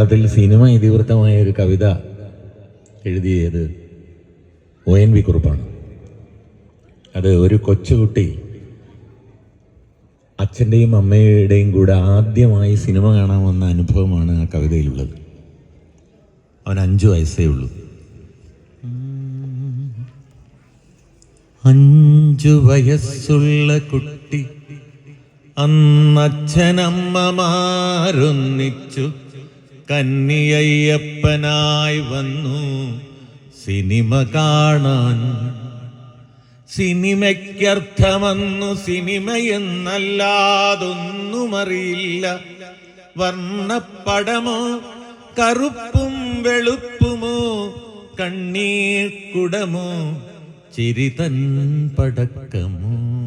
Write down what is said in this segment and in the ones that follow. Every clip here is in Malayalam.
മലയാളത്തിൽ സിനിമ ഇതിവൃത്തമായ ഒരു കവിത എഴുതിയത് ഒ എൻ വി കുറുപ്പാണ്. അത് ഒരു കൊച്ചുകുട്ടി അച്ഛന്റെയും അമ്മയുടെയും കൂടെ ആദ്യമായി സിനിമ കാണാമെന്ന അനുഭവമാണ് ആ കവിതയിലുള്ളത്. അവൻ അഞ്ചു വയസ്സേ ഉള്ളൂ. അഞ്ചു വയസ്സുള്ള കുട്ടി അന്നച്ഛനമ്മമാരൊന്നിച്ചു കന്നിയയ്യപ്പനായി വന്നു. സിനിമ കാണാൻ സിനിമയ്ക്കർത്ഥമെന്നു. സിനിമയെന്നല്ലാതൊന്നുമറിയില്ല. വർണപ്പടമോ കറുപ്പും വെളുപ്പുമോ കണ്ണീർക്കുടമോ ചിരിതൻ പടക്കമോ.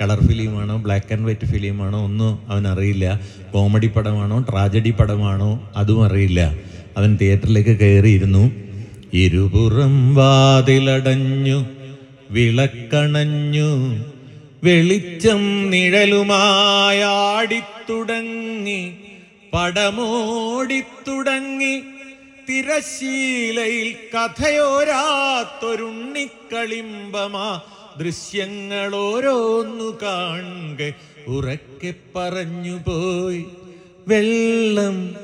കളർ ഫിലിമാണോ ബ്ലാക്ക് ആൻഡ് വൈറ്റ് ഫിലിമാണോ ഒന്നും അവൻ അറിയില്ല. കോമഡി പടമാണോ ട്രാജഡി പടമാണോ അതും അറിയില്ല. അവൻ തിയേറ്ററിലേക്ക് കയറിയിരുന്നു. ഇരുപുറം വാതിലടഞ്ഞു വിളക്കണഞ്ഞു വെളിച്ചം നിഴലുമായാടിത്തുടങ്ങി പടമോടിത്തുടങ്ങി തിരശീലയിൽ കഥയോരാത്തൊരുണ്ണിക്കളിമ്പമാ ദൃശ്യങ്ങൾ ഓരോന്നു കാണുക. ഉറക്കെ പറഞ്ഞു പോയി. വെള്ളം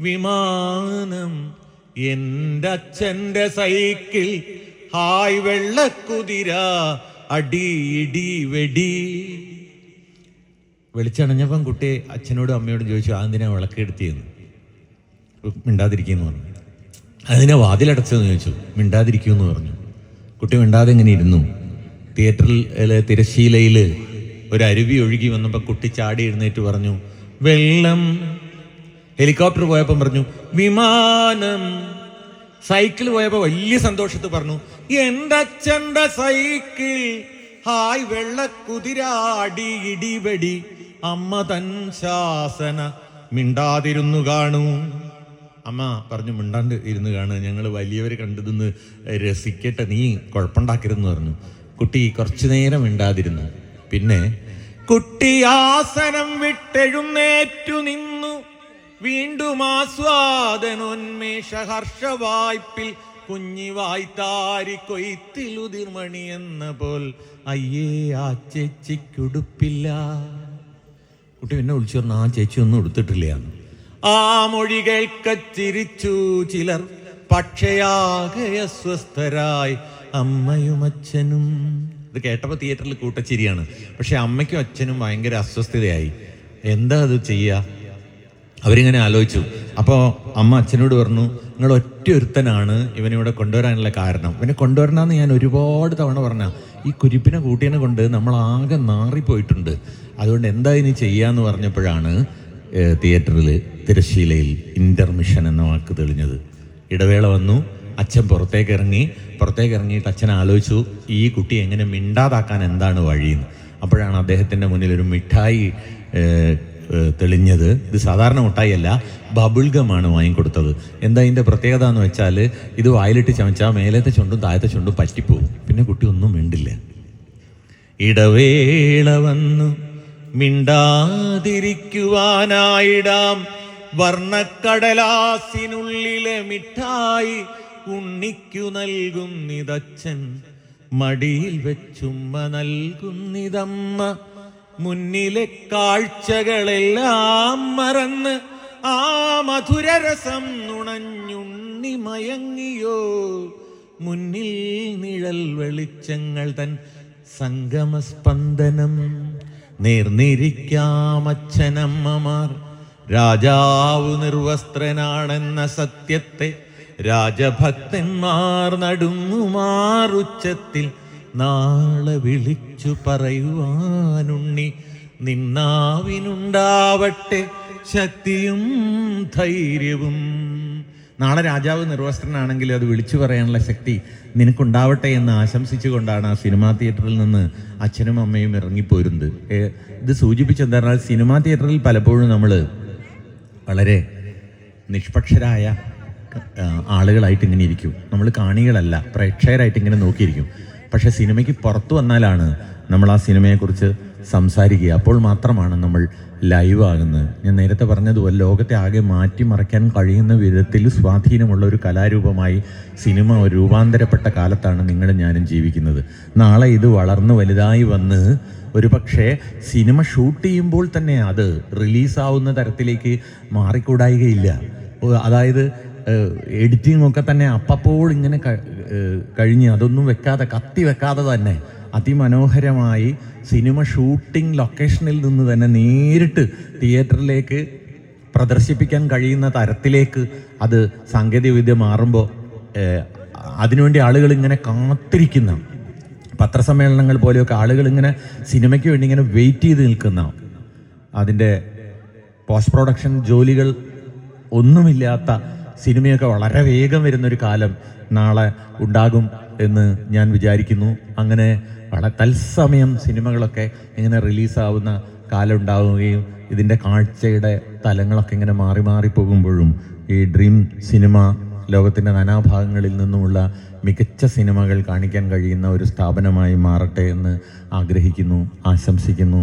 വിമാനം എന്റെ അച്ഛന്റെ സൈക്കിൾ. ഹായ് വെള്ളക്കുതിര അടി ഇടി വെടി. വെളിച്ചണഞ്ഞപ്പം കുട്ടി അച്ഛനോടും അമ്മയോടും ചോദിച്ചു അതിനെ വിളക്കെടുത്തിയെന്ന്? മിണ്ടാതിരിക്കുന്നു പറഞ്ഞു. അതിനെ വാതിലടച്ചതെന്ന് ചോദിച്ചു. മിണ്ടാതിരിക്കുമെന്ന് പറഞ്ഞു. കുട്ടി മിണ്ടാതെ ഇങ്ങനെ ഇരുന്നു? തിയേറ്ററിൽ തിരശീലയിൽ ഒരു അരുവി ഒഴുകി വന്നപ്പോൾ കുട്ടി ചാടി എഴുന്നേറ്റ് പറഞ്ഞു വെള്ളം. ഹെലികോപ്റ്റർ പോയപ്പോൾ പറഞ്ഞു വിമാനം. സൈക്കിൾ പോയപ്പോൾ വലിയ സന്തോഷത്തിൽ പറഞ്ഞു എന്റെ സൈക്കിൾ. ഹായ് വെള്ളക്കുതിരാടി ഇടിവെടി. അമ്മ തൻ ശാസന മിണ്ടാതിരുന്നു കാണൂ. അമ്മ പറഞ്ഞു മിണ്ടാണ്ട് ഇരുന്ന് കാണുക. ഞങ്ങൾ വലിയവർ കണ്ടതെന്ന് രസിക്കട്ടെ നീ കുഴപ്പമുണ്ടാക്കരുതെന്ന് പറഞ്ഞു. കുട്ടി കുറച്ചു നേരം ഇണ്ടാതിരുന്നു പിന്നെ കുട്ടി ആസനം വിട്ടെഴുന്നേറ്റു നിന്നു. വീണ്ടും ആസ്വാദനോന്മേഷ ഹർഷവായ്പിൽ കുഞ്ഞി വായ്ത്താരി കൊയ്ത്തിലുതിർമണി എന്ന പോൽ അയ്യേ ആ ചേച്ചിക്കുടുപ്പില്ല. കുട്ടി പിന്നെ വിളിച്ചു പറഞ്ഞു ആ ചേച്ചി ഒന്നും എടുത്തിട്ടില്ല ആ മൊഴി കേൾക്ക ചിരിച്ചു ചിലർ പക്ഷയാകെ അസ്വസ്ഥരായി. അമ്മയും അച്ഛനും. ഇത് കേട്ടപ്പോൾ തിയേറ്ററിൽ കൂട്ടച്ചിരിയാണ്. പക്ഷെ അമ്മയ്ക്കും അച്ഛനും ഭയങ്കര അസ്വസ്ഥതയായി. എന്താ അത് ചെയ്യുക അവരിങ്ങനെ ആലോചിച്ചു. അപ്പോൾ അമ്മ അച്ഛനോട് പറഞ്ഞു നിങ്ങൾ ഒറ്റ ഒരുത്തനാണ് ഇവനിവിടെ കൊണ്ടുവരാനുള്ള കാരണം. ഇവനെ കൊണ്ടുവരണമെന്ന് ഞാൻ ഒരുപാട് തവണ പറഞ്ഞ. ഈ കുരിപ്പിനെ കൂട്ടിയനെ കൊണ്ട് നമ്മൾ ആകെ നാറിപ്പോയിട്ടുണ്ട്. അതുകൊണ്ട് എന്താ ഇനി ചെയ്യാന്ന് പറഞ്ഞപ്പോഴാണ് തിയേറ്ററിൽ തിരശ്ശീലയിൽ ഇന്റർമിഷൻ എന്ന വാക്ക് തെളിഞ്ഞത്. ഇടവേള വന്നു. അച്ഛൻ പുറത്തേക്ക് ഇറങ്ങി പുറത്തേക്ക് ഇറങ്ങിയിട്ട് അച്ഛൻ ആലോചിച്ചു ഈ കുട്ടി എങ്ങനെ മിണ്ടാതാക്കാൻ എന്താണ് വഴിയെന്ന്. അപ്പോഴാണ് അദ്ദേഹത്തിന്റെ മുന്നിൽ ഒരു മിഠായി തെളിഞ്ഞത്. ഇത് സാധാരണ മുട്ടായിയല്ല ബബിൾഗമാണ് ബബിൾ ഗമാണ് വാങ്ങിക്കൊടുത്തത്. എന്താ ഇതിന്റെ പ്രത്യേകത എന്ന് വെച്ചാൽ ഇത് വായിലിട്ട് ചമച്ചാൽ മേലത്തെ ചുണ്ടും താഴത്തെ ചുണ്ടും പറ്റിപ്പോവും. പിന്നെ കുട്ടി ഒന്നും മിണ്ടില്ല. ഇടവേള വന്നു മിണ്ടാതിരിക്കുവാനായിടാം. വർണക്കടലാസിനുള്ളിലെ മിഠായി ഉണ്ണിക്കു നൽകുന്നിതച്ഛൻ മടിയിൽ വെച്ചുമ്മ നൽകുന്നിതമ്മ മുന്നിലെ കാഴ്ചകളെല്ലാം മറന്ന് ആ മധുരരസം നുണഞ്ഞുണ്ണി മയങ്ങിയോ. മുന്നിൽ നിഴൽ വെളിച്ചങ്ങൾ തൻ സംഗമസ്പന്ദനം. നേർന്നിരിക്കാമച്ഛനമ്മമാർ. രാജാവ് നിർവസ്ത്രനാണെന്ന സത്യത്തെ രാജഭക്തന്മാർ നടുങ്ങുമാറുച്ചത്തിൽ നാളെ വിളിച്ചു പറയുവാനുണ്ണി. നിന്നാവിനുണ്ടാവട്ടെ ശക്തിയും ധൈര്യവും. നാളെ രാജാവ് നിർവസ്ത്രനാണെങ്കിൽ അത് വിളിച്ചു പറയാനുള്ള ശക്തി നിനക്കുണ്ടാവട്ടെ എന്ന് ആശംസിച്ചുകൊണ്ടാണ് ആ സിനിമാ തിയേറ്ററിൽ നിന്ന് അച്ഛനും അമ്മയും ഇറങ്ങിപ്പോരുന്നത്. ഇത് സൂചിപ്പിച്ചെന്താ സിനിമാ തിയേറ്ററിൽ പലപ്പോഴും നമ്മൾ വളരെ നിഷ്പക്ഷരായ ആളുകളായിട്ട് ഇങ്ങനെ ഇരിക്കും. നമ്മൾ കാണികളല്ല പ്രേക്ഷകരായിട്ട് ഇങ്ങനെ നോക്കിയിരിക്കും. പക്ഷെ സിനിമയ്ക്ക് പുറത്തു വന്നാലാണ് നമ്മൾ ആ സിനിമയെക്കുറിച്ച് സംസാരിക്കുക. അപ്പോൾ മാത്രമാണ് നമ്മൾ ലൈവ് ആകുന്നത്. ഞാൻ നേരത്തെ പറഞ്ഞതുപോലെ ലോകത്തെ ആകെ മാറ്റിമറിക്കാൻ കഴിയുന്ന വിധത്തിൽ സ്വാധീനമുള്ള ഒരു കലാരൂപമായി സിനിമ ഒരു രൂപാന്തരപ്പെട്ട കാലത്താണ് നിങ്ങളും ഞാനും ജീവിക്കുന്നത്. നാളെ ഇത് വളർന്ന് വലുതായി വന്ന് ഒരു പക്ഷേ സിനിമ ഷൂട്ട് ചെയ്യുമ്പോൾ തന്നെ അത് റിലീസാവുന്ന തരത്തിലേക്ക് മാറിക്കൂടായികയില്ല. അതായത് എഡിറ്റിംഗ് ഒക്കെ തന്നെ അപ്പപ്പോൾ ഇങ്ങനെ കഴിഞ്ഞ് അതൊന്നും വെക്കാതെ കത്തി വെക്കാതെ തന്നെ അതിമനോഹരമായി സിനിമ ഷൂട്ടിംഗ് ലൊക്കേഷനിൽ നിന്ന് തന്നെ നേരിട്ട് തിയേറ്ററിലേക്ക് പ്രദർശിപ്പിക്കാൻ കഴിയുന്ന തരത്തിലേക്ക് അത് സാങ്കേതികവിദ്യ മാറുമ്പോൾ അതിനുവേണ്ടി ആളുകൾ ഇങ്ങനെ കാത്തിരിക്കുന്ന പത്രസമ്മേളനങ്ങൾ പോലെയൊക്കെ ആളുകൾ ഇങ്ങനെ സിനിമയ്ക്ക് വേണ്ടി ഇങ്ങനെ വെയിറ്റ് ചെയ്ത് നിൽക്കുന്ന അതിന്റെ പോസ്റ്റ് പ്രൊഡക്ഷൻ ജോലികൾ ഒന്നുമില്ലാത്ത സിനിമയൊക്കെ വളരെ വേഗം വരുന്നൊരു കാലം നാളെ ഉണ്ടാകും എന്ന് ഞാൻ വിചാരിക്കുന്നു. അങ്ങനെ വളരെ തത്സമയം സിനിമകളൊക്കെ ഇങ്ങനെ റിലീസാവുന്ന കാലം ഉണ്ടാവുകയും ഇതിന്റെ കാഴ്ചയുടെ തലങ്ങളൊക്കെ ഇങ്ങനെ മാറി മാറി പോകുമ്പോഴും ഈ ഡ്രീം സിനിമ ലോകത്തിന്റെ നാനാഭാഗങ്ങളിൽ നിന്നുമുള്ള മികച്ച സിനിമകൾ കാണിക്കാൻ കഴിയുന്ന ഒരു സ്ഥാപനമായി മാറട്ടെ എന്ന് ആഗ്രഹിക്കുന്നു ആശംസിക്കുന്നു.